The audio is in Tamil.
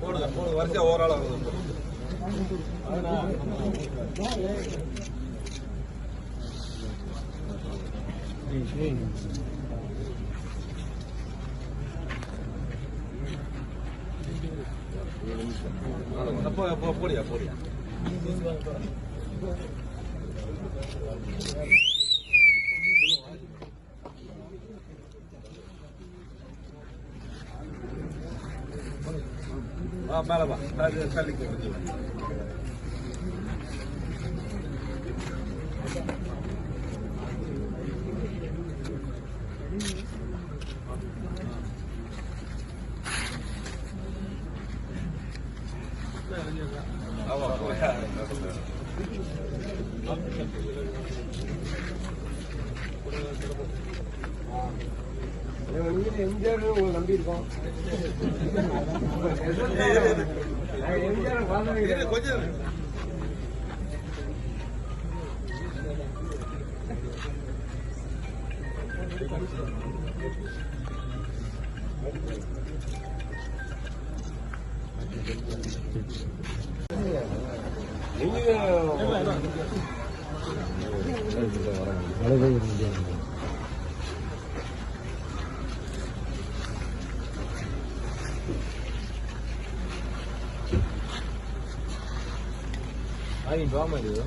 போடுங்க போடுங்க வரிசையா ஓராளா 那玻呀玻玻璃啊，玻璃啊，卖了吧，还是还是贵。எம்ஜிஆர் உங்களை நம்பி இருக்கோம் எம்ஜிஆர் வாழ்ந்து கொஞ்சம் Thank you. ஆ நீ போக மாட்டேங்குது